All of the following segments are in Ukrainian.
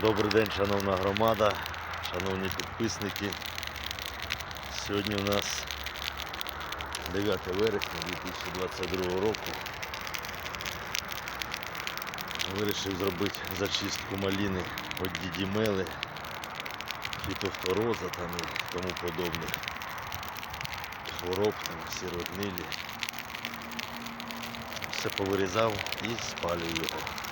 Добрий день, шановна громада, шановні підписники. Сьогодні у нас 9 вересня 2022 року. Вирішив зробити зачистку маліни від діді Мели, фітофтороза там і тому подобних хвороб, там, сірогнилі. Все повирізав і спалюю його.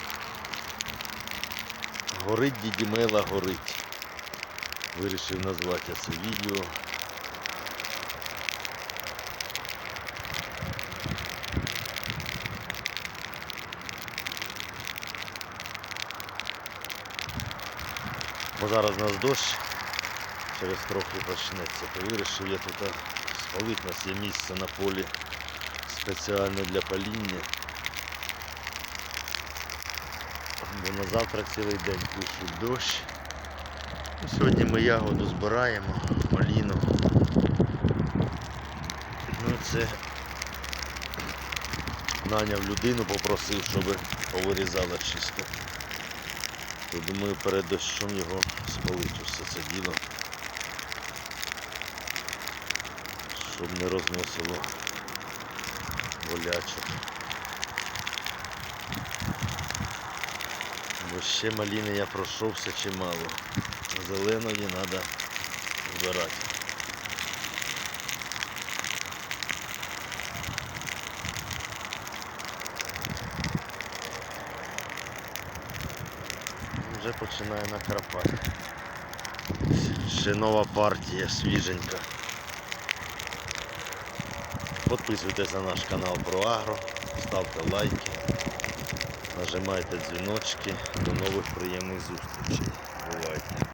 Горить діді Мела, горить. Вирішив назвати це відео. Бо зараз у нас дощ, через трохи почнеться, то вирішив я тут спалити. У нас є місце на полі спеціально для паління. Бо на завтра цілий день пишуть дощ. Сьогодні ми ягоду збираємо, маліну. Ну це наняв людину, попросив, щоб повирізала чисто. То думаю перед дощом його спалити все це діло. Щоб не розносило болячок. Бо ще маліни я пройшовся чимало. Зеленої треба збирати. Вже починає накрапати. Ще нова партія, свіженька. Підписуйтесь на наш канал про Агро, ставте лайки, нажимайте дзвіночки. До нових приємних зустрічей. Бувайте!